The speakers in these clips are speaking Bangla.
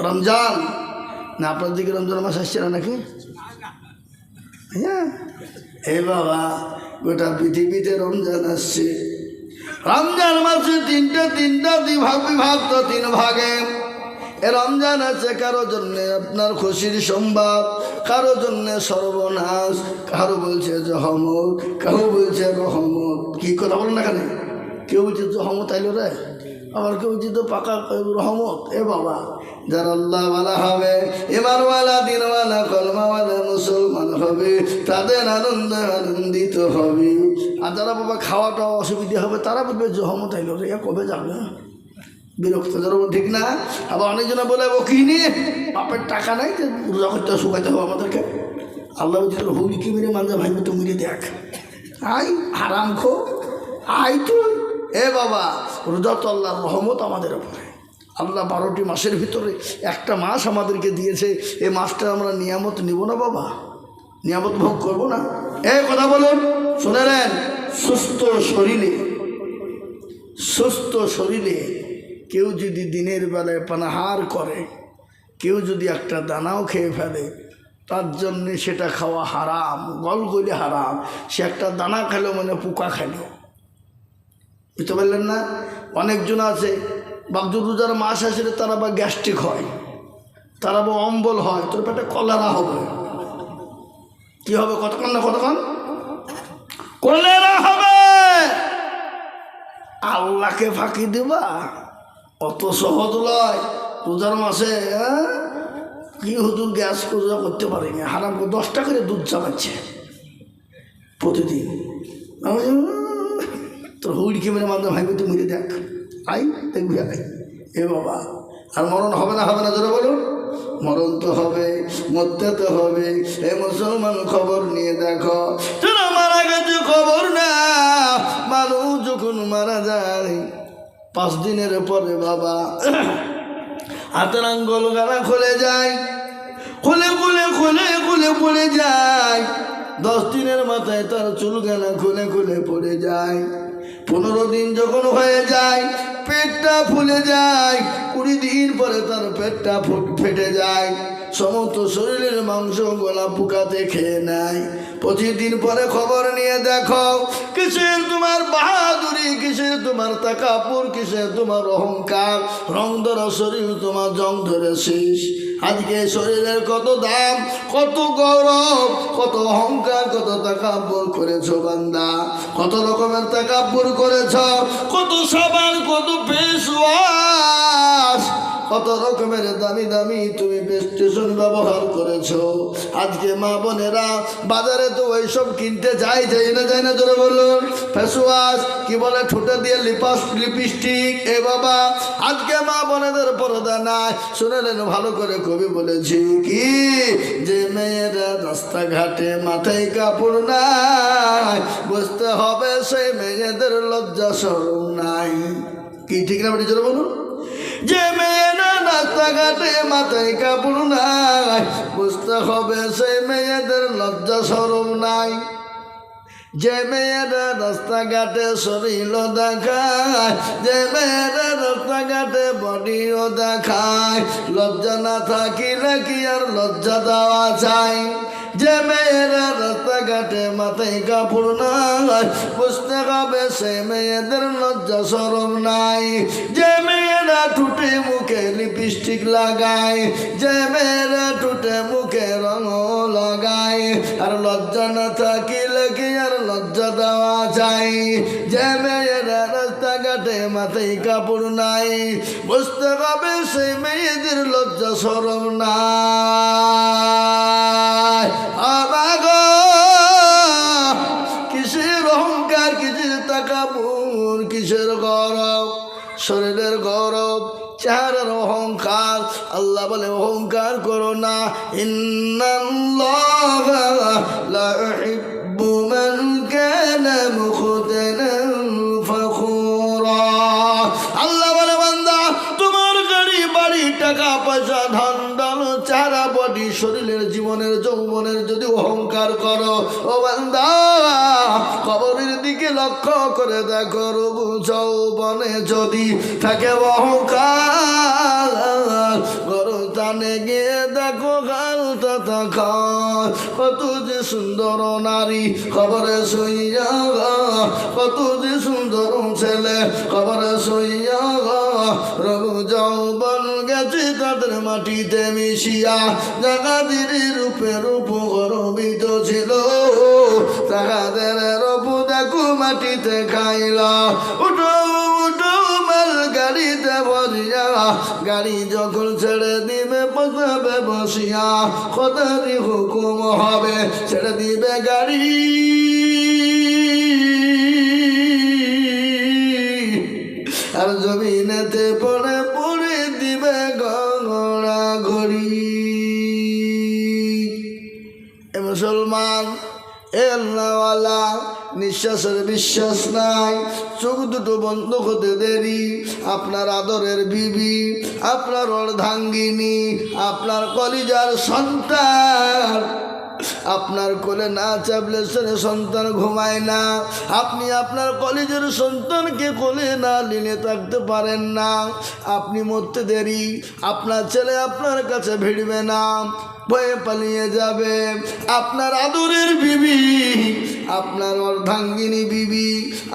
রমজান। না, আপনার দিকে রমজান মাস আসছে না নাকি? হ্যাঁ। এ বাবা, গোটা পৃথিবীতে রমজান আসছে। রমজান মাসে তিনটে, তিনটা বিভাগ বিভক্ত তিন ভাগে। এ রমজান আছে কারও জন্য আপনার খুশির সংবাদ, কারও জন্য সর্বনাশ। কারও বলছে জহমত কারও বলছে রহমত কি কথা বলেন না কেন? কেউ বলছে জহমত আইলো রে? আবার কেউ তো পাকা রহমত। এ বাবা, যারা আল্লাহওয়ালা হবে এবারওয়ালা দিনওয়ালা, কলমাওয়ালা, মুসলমান হবে, তাদের আনন্দ আনন্দিত হবে। আর যারা বাবা খাওয়াটা অসুবিধা হবে, তারা বলবে জহমত আইলো রে, এ কবে যাবে? বিরক্ত যেরকম ঠিক না? আবার অনেকজনে বলে ও কি নিয়ে বাপের টাকা নাই যে করতে শুকাইতে হবে আমাদেরকে। আল্লাহ বলছে হুলি কি মেরে মানজা ভাই তুমি দেখ। আই, হারাম খো, আই তুই। এ বাবা রোজা তো আল্লাহর রহমত আমাদের ওপরে আল্লাহ বারোটি মাসের ভিতরে একটা মাস আমাদেরকে দিয়েছে এই মাসটা আমরা নিয়ামত নিব না বাবা? নিয়ামত ভোগ করব না? এ কথা বলুন, শুনে নেন, সুস্থ শরীরে সুস্থ শরীরে কেউ যদি দিনের বেলায় পানাহার করে, কেউ যদি একটা দানাও খেয়ে ফেলে, তার জন্যে সেটা খাওয়া হারাম, গলগলি হারাম। সে একটা দানা খেলো মানে পোকা খেলো বুঝতে পারলেন না? অনেকজন আছে বাগদুর রোজার মাস আসলে তারা বা গ্যাস্ট্রিক হয়, তারা বা অম্বল হয়, তোর পেটে কলেরা হবে। কি হবে কতক্ষণ না কতক্ষণ? কলেরা হবে! আল্লাহকে ফাঁকি দেবা অত সহজ লয় রোজার মাসে? কি হুজুর গ্যাস রোজা করতে পারিনি হারাম দশটা করে দুধ চালাচ্ছে প্রতিদিন। তোর হুড়কি মেরে মাধ্যমে ভাই তুই মেরে দেখ আই দেখবি আই এ বাবা, আর মরণ হবে না হবে না, জোরে বলুন মরণ তো হবে, মরতে তো হবে, এ মুসলমান খবর নিয়ে দেখো। তোরা মারা গেছে খবর না, মানুষ যখন মারা যায়, পাঁচ দিনের পরে বাবা হাতের আঙ্গল গালা খুলে যায়, খুলে খুলে খুলে খুলে পড়ে যায়, দশ দিনের মাথায় তার চুল গানা খুলে খুলে পড়ে যায়। পনেরো দিন যখন হয়ে যায়, পেটটা ফুলে যায়, কুড়ি দিন পরে তার পেটটা ফুট যায়। সমস্ত শরীরের মাংস গলা পোকাতে খেয়ে নেয়। পঁচিশ দিন পরে খবর নিয়ে দেখো, কিসের তোমার বাহাদুরি, কিসের তোমার তাকাপুর, কিসের তোমার অহংকার? রং ধরা শরীর তোমার জং ধরে শেষ। আজকে শরীরের কত দাম, কত গৌরব, কত অহংকার, কত তাকাব্বর করেছ বান্দা। কত রকমের তাকাব্বর করেছ, কত সাবান কত ফেসওয়াশ কত রকমের দামি দামি তুমি স্টেশন ব্যবহার করেছ? আজকে মা বোনেরা বাজারে তো ওইসব কিনতে যাই যাই না যাই না ধরে বলুন। ফেসওয়াশ, কি বলে, ঠোঁটে দিয়ে লিপাস, লিপস্টিক, এ বাবা, আজকে মা বোনেদের পর্দা নাই। শুনেলেন, ভালো করে কবি বলেছি কি? যে মেয়েরা রাস্তাঘাটে মাথায় কাপড় নাই বুঝতে হবে সেই মেয়েদের লজ্জা সরম নাই। কি, ঠিক না বলুন? যে মেয়েরা রাস্তাঘাটে মাথায় কাপড় নাই। বুঝতে হবে সেই মেয়েদের লজ্জা সরম নাই। যে মেয়েরা রাস্তাঘাটে শরীরও দেখায়, যে মেয়েরা রাস্তাঘাটে বডিও দেখায়। লজ্জা না থাকিলে কি আর লজ্জা দেওয়া যায়? যে মেয়েরা রাস্তাঘাটে মাথায় কাপড় নাই বুঝতে হবে সে মেয়েদের লজ্জা, সরম নাই। যে মেয়েরা ঠুটে মুখে লিপস্টিক লাগায়, যে মেয়েরা ঠুটে মুখে রঙ লাগায়, আর লজ্জা না থাকিলে কি আর লজ্জা দেওয়া যায় যে মেয়েরা রাস্তাঘাটে মাথায় কাপড় নাই, বুঝতে হবে সেই মেয়েদের লজ্জা সরম নাই। আমাগো কিসের অহংকার, কিসের তাকাবুর, কিসের গৌরব? শরীরের গৌরব, চেহারার অহংকার, আল্লাহ বলে অহংকার করো না। ইন্নাল্লাহ আল্লাহ বলে, বান্দা, তোমার গাড়ি, বাড়ি, টাকা, পয়সা, ধন দল চারা বডি, শরীরের, জীবনের, যৌবনের যদি অহংকার করো, ও বান্দা, কবরের দিকে লক্ষ্য করে দেখো, রবু যৌবনে যদি থাকে অহংকার, গরু শ্মশানে গিয়ে দেখো থাকা কত যে সুন্দর নারী খবরে শুইয়া কত যে সুন্দর ছেলে খবরে শুইয়া রঘু যৌবন গেছে তাদের মাটিতে মিশিয়া, জাগাদির রূপে রূপ গরবিত ছিল। তাহাদের রূপ দেখো মাটিতে খাইলা। উঠো উঠো মাল গাড়িতে গাড়ি যখন ছেড়ে দিবে, বসাবে, বসিয়া খোদারি হুকুম হবে। ছেড়ে দিবে গাড়ি। আর জমিনেতে পড়ে পড়ে দিবে গড়া ঘড়ি। মুসলমান, এ আল্লাহওয়ালা নিঃশ্বাসের বিশ্বাস নাই। চোখ দুটো বন্ধ হতে দেরি। আপনার আদরের বিবি, আপনার অর্ধাঙ্গিনী, আপনার কলিজার সন্তান। আপনার কোলে না চাপলে সন্তান ঘুমায় না। আপনি আপনার কলেজের সন্তানকে কোলে না লিনে থাকতে পারেন না। আপনি মরতে দেরি, আপনার ছেলে আপনার কাছে ভিড়বে না, ভয়ে পালিয়ে যাবে। আপনার আদরের বিবি, আপনার অর্ধাঙ্গিনী বিবি,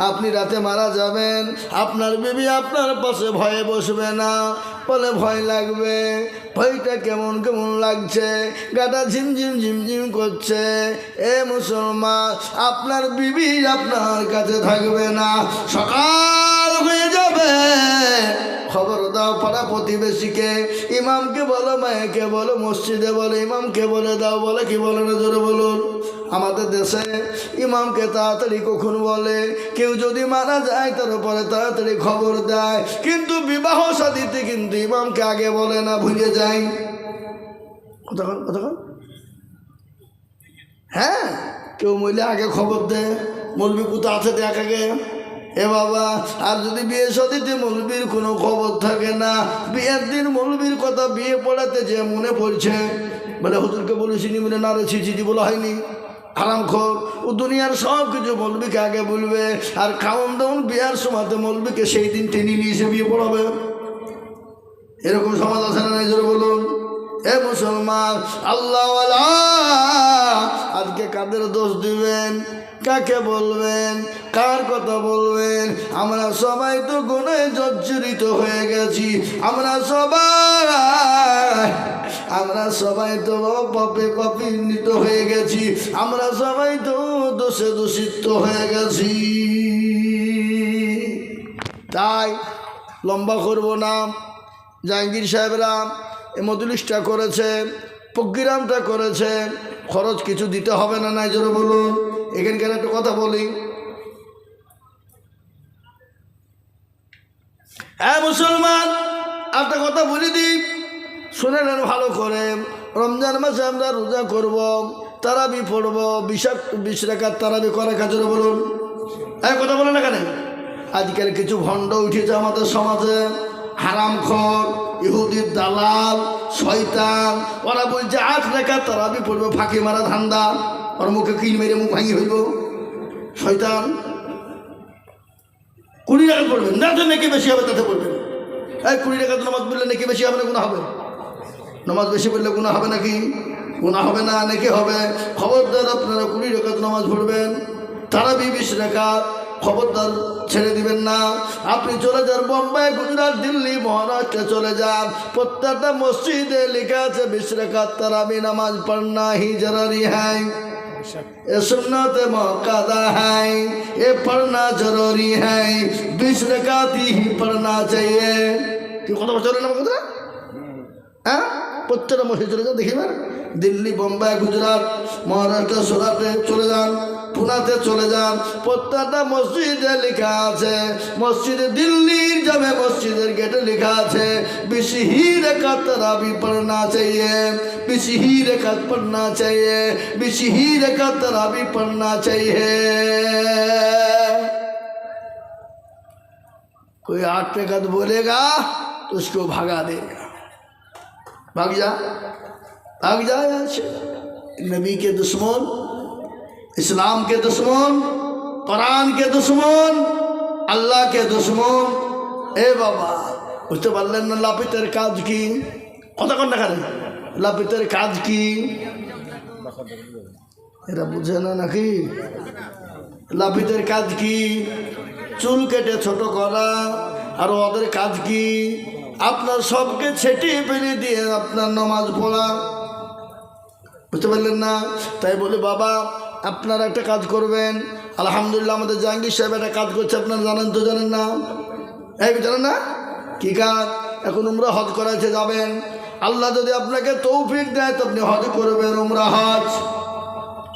আপনি রাতে মারা যাবেন, আপনার বিবি আপনার পাশে ভয়ে বসবে না। বলে ভয় লাগবে, ভয়টা কেমন কেমন লাগছে? গাটা ঝিমঝিম ঝিমঝিম করছে। এ মুসলমান, আপনার বিবি আপনার কাছে থাকবে না। সকাল হয়ে যাবে। খবর দাও পাড়া প্রতিবেশীকে। ইমামকে বলো, মায়েকে বলো, মসজিদে বলো, ইমামকে বলে দাও, বলে কি বলে না জোরে বলুন। আমাদের দেশে ইমামকে তাড়াতাড়ি কখন বলে? কেউ যদি মারা যায়, তার উপরে তাড়াতাড়ি খবর দেয়। কিন্তু বিবাহ সাদিতে কিন্তু ইমামকে আগে বলে না, ভুলে যায়। কতক্ষণ কতক্ষণ? হ্যাঁ কেউ মহিলা আগে খবর দেয়। মলবি কোথা আছে দেখ আগে। এ বাবা, আর যদি বিয়ে সদিতে মলবির কোনো খবর থাকে না, বিয়ের দিন মলবির কথা বিয়ে পড়াতে যে মনে পড়ছে, বলে হুজুরকে বলেছিনি বলে না রে ছিচি বলা হয়নি। হারাম খোর। ও দুনিয়ার সব কিছু মলবিকে আগে বলবে? আর খাওন দাউন বিয়ার সময়তে মলবিকে সেই দিন টেনে নিয়ে এসে বিয়ে পড়াবে। এরকম সমাজ আছে না নাই? জোরে বলুন। এ মুসলমান আল্লাহ আজকে কাদের দোষ দিবেন? কাকে বলবেন? কার কথা বলবেন? আমরা সবাই তো গুণে জর্জরিত হয়ে গেছি। আমরা সবাই আমরা সবাই তো পাপে পাপিন্বিত হয়ে গেছি। আমরা সবাই তো দোষে দূষিত হয়ে গেছি। তাই লম্বা করব না। জাহাঙ্গীর সাহেবরা এ মজলিসটা করেছে, প্রোগ্রামটা করেছে। খরচ কিছু দিতে হবে না, নাই জোরে বলুন। এখানকার একটা কথা বলি। হ্যাঁ মুসলমান একটা কথা বলে দিই। শুনে নেন ভালো করে। রমজান মাসে আমরা রোজা করব, তারাবি পড়ব, বিষাক্ত বিশ রেখার তারাবি করে কাজরে বলুন। হ্যাঁ কথা বলেন না কেন? আজকাল কিছু ভণ্ড উঠেছে আমাদের সমাজে। হারাম হারামখর ইহুদির দালাল, শয়তান, ওরা বলছে, আট রেখা তারাবি পড়বে, ফাঁকি মারা ধান্দা। ওর মুখে কিল মেরে মুখ ভাঙি হইব। শয়তান, কুড়ি টাকা পড়বেন। না, তো নাকি বেশি হবে, তাতে পড়বেন। এই কুড়ি টাকা নামাজ পড়লে নাকি বেশি হবে না গুণা হবে। নামাজ বেশি পড়লে গুণা হবে নাকি গুণা হবে না নাকি হবে খবরদার আপনারা কুড়ি টাকা নামাজ পড়বেন তারা বিশ রেখা খবরদার ছেড়ে দিবেন না আপনি চলে যান বোম্বাই গুজরাট দিল্লি মহারাষ্ট্রে চলে যান প্রত্যেকটা মসজিদে লেখা আছে বিশ রেখা তারাবি নামাজ পড়না হি জরারি হ্যাঁ ये सुन्नत मौकादा है ये पढ़ना जरूरी है बीस रकाती ही पढ़ना चाहिए কি কথা বলছো না কথা হ্যাঁ প্রত্যেকটা মসজিদ চলে যান দেখিবেন দিল্লি বোম্বাই গুজরাট মহারাষ্ট্র সুরাটে চলে যান পুনাতে চলে যান প্রত্যেকটা মসজিদে লেখা আছে মসজিদে দিল্লির যাবে মসজিদের গেটে লেখা আছে বেশি ही रकात तरावी पढ़ना चाहिए बेसी ही रकात पढ़ना चाहिए बेसी ही रकात तरावी पढ़ना चाहिए कोई आठ रकात बोलेगा तो उसको भगा देगा भाग जा भाग जा यहाँ से नबी के दुश्मन इस्लाम के दुश्मन कुरान के दुश्मन अल्लाह के दुश्मन এ বাবা বুঝতে পারলেন না লাপিতের কাজ কি কথা কন দেখানে লাপিতের কাজ কি এরা বুঝে না নাকি লাপিতের কাজ কি চুল কেটে ছোট করা আর ওদের কাজ কি আপনার সবকে ছেটিয়ে ফেলে দিয়ে আপনার নমাজ পড়া। বুঝতে পারলেন না? তাই বলি, বাবা, আপনারা একটা কাজ করবেন। আলহামদুলিল্লাহ, আমাদের জাহাঙ্গীর সাহেব একটা কাজ করছে, আপনারা জানেন তো, জানেন না? এই জানেন না? কি কাজ? এখন উমরা হজ করাইতে যাবেন। আল্লাহ যদি আপনাকে তৌফিক দেয়, তো আপনি হজ করবেন, উমরা হজ।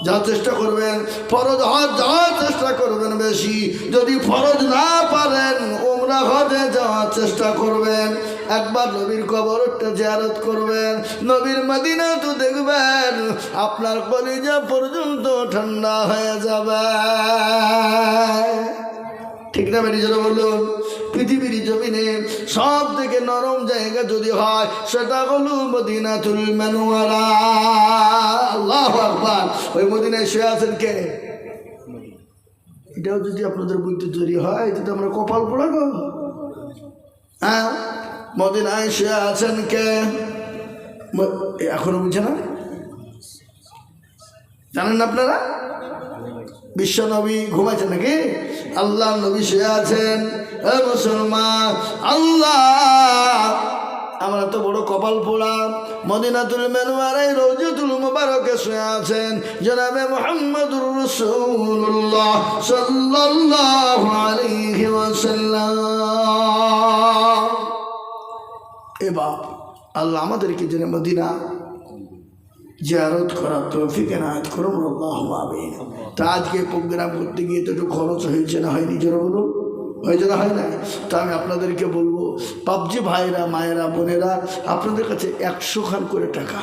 যাওয়ার চেষ্টা করবেন, ফরজ হজ যাওয়ার চেষ্টা করবেন বেশি। যদি ফরজ না পারেন, উমরা হজে যাওয়ার চেষ্টা করবেন। একবার নবীর কবরটা জিয়ারত করবেন। নবীর মদিনা তো দেখবেন, আপনার কলিজা পর্যন্ত ঠান্ডা হয়ে যাবে। ঠিক না বেরিয়ে যেন বলুন? পৃথিবীর জমিনে সব থেকে নরম জায়গা যদি হয়, সেটা হলো মদিনাতুল মানুয়ারা। আল্লাহ ওই মদিনায় শুয়ে আছেন কে? এটাও যদি আপনাদের বুদ্ধি তৈরি হয় তো আমরা কপাল পড়া গো হ্যাঁ? মদিনায় শুয়ে আছেন কে? এখনও বুঝছে না? জানেন আপনারা? বিশ্ব নবী ঘুমাইছেন নাকি? আল্লাহ নবী শুয়ে আছেন। মুসলমান, আল্লাহ! আমরা তো বড় কপাল পোড়া। মদিনাতুল মেনুয়ারাই রৌজতুল মুবারকে শুয়ে আছেন। জনাবে মোহাম্মদুর রসুল্লাহ সাল্লাল্লাহু আলাইহি ওয়াসাল্লাম। এবার আল্লাহ আমাদেরকে যেন মদিনা জিয়ারত করার তৌফিক এনায়ত করুন, আল্লাহ আমিন। তা আজকে প্রোগ্রাম করতে গিয়ে তো একটু খরচ হয়েছে না হয়নি, জোর বলুন? হয়েছে না, হয় না তা আমি আপনাদেরকে বলব, পাবজি ভাইরা মায়েরা, বোনেরা, আপনাদের কাছে একশো খান করে টাকা।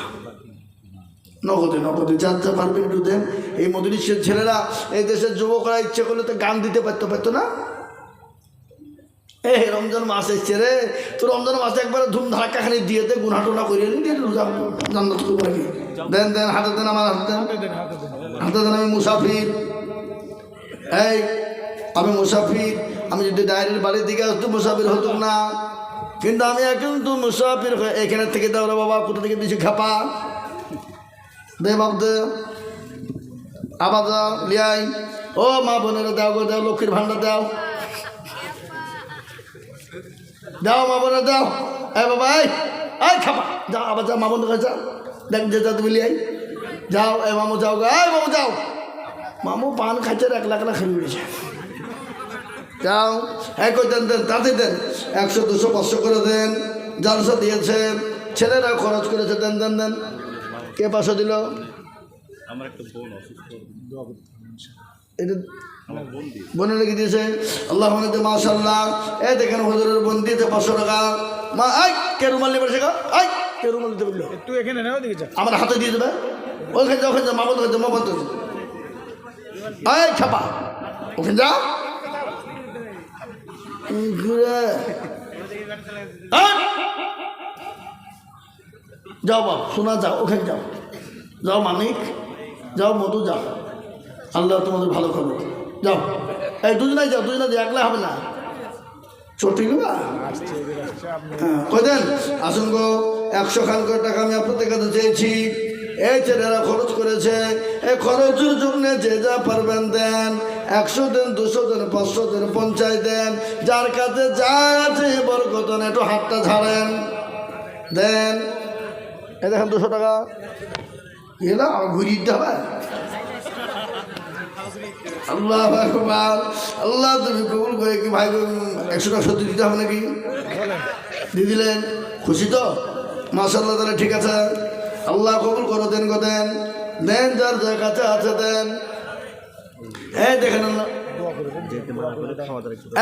নগদে নগদে যার যা পারবেন একটু দেন। এই মধুরিশের ছেলেরা, এই দেশের যুবকরা ইচ্ছে করলে তো গান দিতে পারতো পারতো না? এ, রমজান মাস এসছে রে। তো রমজান মাসে একবার ধুম ধাক্কা খানি দিয়ে দে গুনা টোনা করিয়ে রোজা জান্নাত নাকি দেন দেন, হাতে দেন আমার হাতে দেন। হাতে দেন আমি মুসাফির। এই, আমি মুসাফির। আমি যদি ডায়েরির বাড়ির দিকে আসতো, মুসাফির হতো না। কিন্তু আমি এখন তো মুসাফির এখানে থেকে দাও রে বাবা, কোথা থেকে দিয়েছি খাপা? দে বাপ, দে। আবার দাও লিয়াই। ও মা বোনেরা, দাও গো, দাও, লক্ষ্মীর ভান্ডার দাও। যাও মা বোনের যাও এই বাবা এই খাপা। যাও আবার যাও মা কাছে যাও। দেখ যে যা তুমি লিয়াই যাও এ মামু যাও গো এই মামু যাও। মামু পান খাইছে এক লাখ লাখ খেয়ে উঠেছে যাও এক দেন দেন তাতে দেন। একশো দুশো পাঁচশো করে দেন। জালসা দিয়েছে। ছেলেরা খরচ করেছে দেন দেন দেন। কে পাঁচশো দিল? আমার একটা বোন অসুস্থ। এটা বোন লিখে দিয়েছে আল্লাহ মাশাল্লাহ এ দেখেন হুজুরের বোন দিয়েছে পাঁচশো টাকা। মা আই কে রুমাল নিয়ে বসে আই কে রুমাল দিতে বলল? একটু এখানে নাও দিকে যা। আমার হাতে দিয়ে দেবে। ওখানে যাও ওখানে যাও মা বন্ধ মা বন্ধ আয় ছাপা। ওখানে যা। যাও বাপ শোনা যাও ওখানে যাও। যাও মানিক যাও মধু যাও। আল্লাহ তোমাদের ভালো করবে যাও। এই দুজনাই যাও দুজনে যাও একলা হবে না। হ্যাঁ, আসুন গো একশো করে টাকা আমি কাছে এই ছেলেরা খরচ করেছে। এই খরচের যে যা পারবেন দেন। একশো দেন দুশো দেন পাঁচশো দেন পঞ্চাশ দেন। যার কাছে যা আছে বরকত দেন, একটু হাতটা ঝাড়েন। দেন। এই দেখেন দুশো টাকা। ঘুরিয়ে দিতে হবে। আল্লাহ আকবার। আল্লাহ, তুমি কবুল করে কি ভাই একশো টাকা সত্যি দিতে হবে নাকি? দিয়ে দিলেন। খুশি তো? মাসাল্লাহ তাহলে ঠিক আছে। আল্লাহ কবুল করো, দেন গো, দেন। দেন, যার যার কাছে আছে, দেন। হ্যাঁ দেখেন আল্লাহ।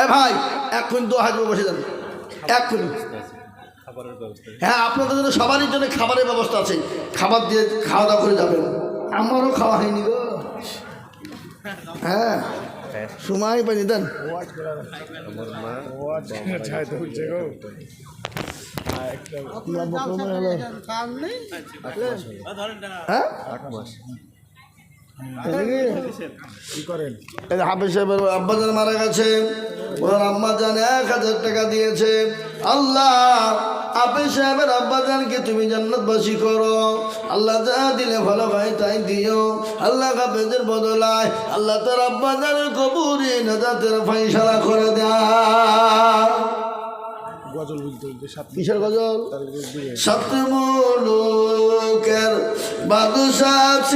এ ভাই এক্ষুনি দু হাজার বসে যান। খাবারের হ্যাঁ আপনাদের জন্য সবারই জন্য খাবারের ব্যবস্থা আছে। খাবার দিয়ে খাওয়া দাওয়া করে যাবেন। আমারও খাওয়া হয়নি গো। হ্যাঁ। সময় পাইনি, দেন। হ্যাঁ। হাফিজ মারা গেছে। ওনার আম্মা জান এক হাজার টাকা দিয়েছে। আল্লাহ আপনি সাহেবের আব্বাজানকে তুমি জান্নাতবাসী করো। আল্লাহ যা দিলে ভালো ভাই তাই দিও। আল্লাহ কাপেদের বদলায় আল্লাহ তার আব্বাজানের কবুরে নাজাতের ফাইসালা করে দেয়। গজল বলতে বলতে কিসের গজল? বাদশাহ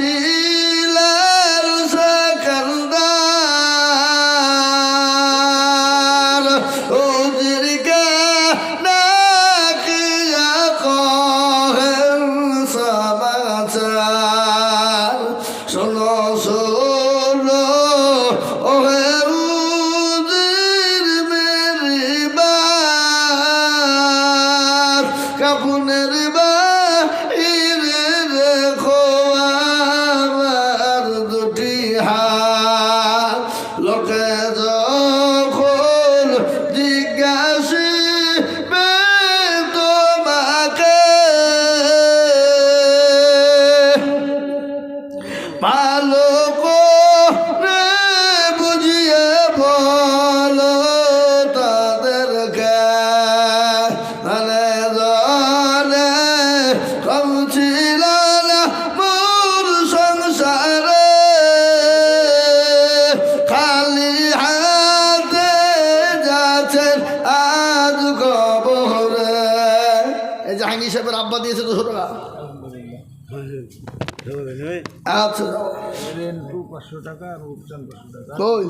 রেন্টু পাঁচশো টাকা আর রূপচান পাঁচশো টাকা। কই?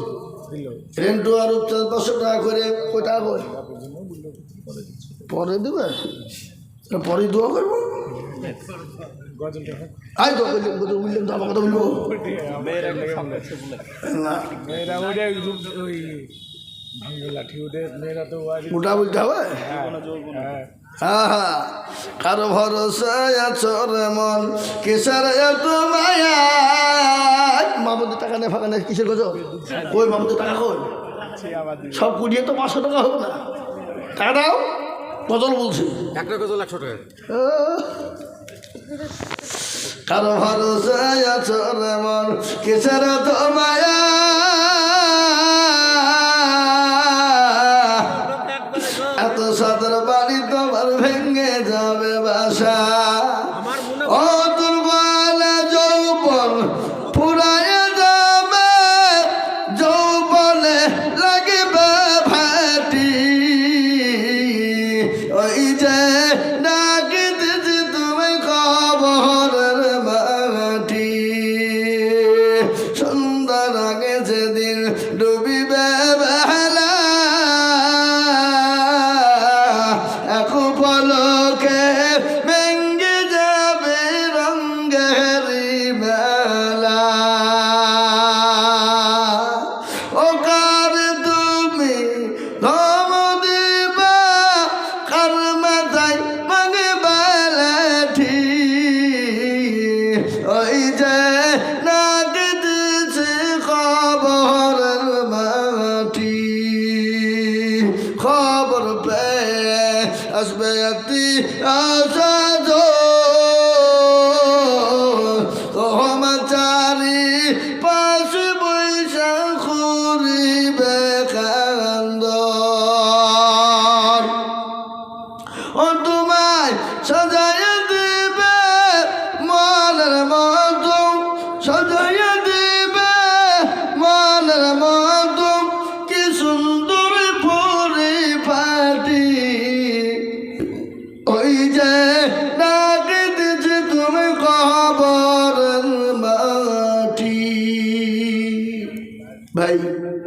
রেন্টু আর উপচার পাঁচশো টাকা করে টাকা পরে দেবে? পরে দোয়া করব। আই তো বললাম কত বললাম তো আমার কথা বলব। মেয়েরা ওইটা ওই লাঠি ওদের তো মোটা বলতে হবে হ্যাঁ। কারও ভরসায় আছো রে মন? কিসের এত মায়া? মামুদের টাকা নেই ফাঁকা নেই কিসের গজ ওই মামুদের টাকা কই? সব কুড়িয়ে তো পাঁচশো টাকা হবে না। টাকা দাও গজল বলছি। একটা গজল একশো টাকা। কারও ভরসায় আছো রে মন? কিসের তো মায়া? আগে যেদিন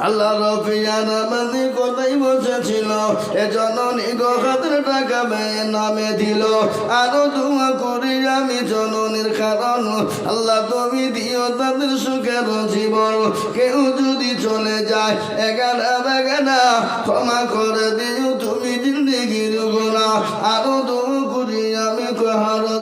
আল্লাহ রফিয়া নামাজি কোথায় বসেছিল? এ জননী গহাতের টাকা মেয়ে নামে দিল। আরও দোয়া করি আমি জননীর কারণ। আল্লাহ তুমি দিও তাদের সুখের জীবন। কেউ যদি চলে যায় এগানা বেগানা ক্ষমা করে দিও তুমি জিন্দিগির গুণা আরও দোয়া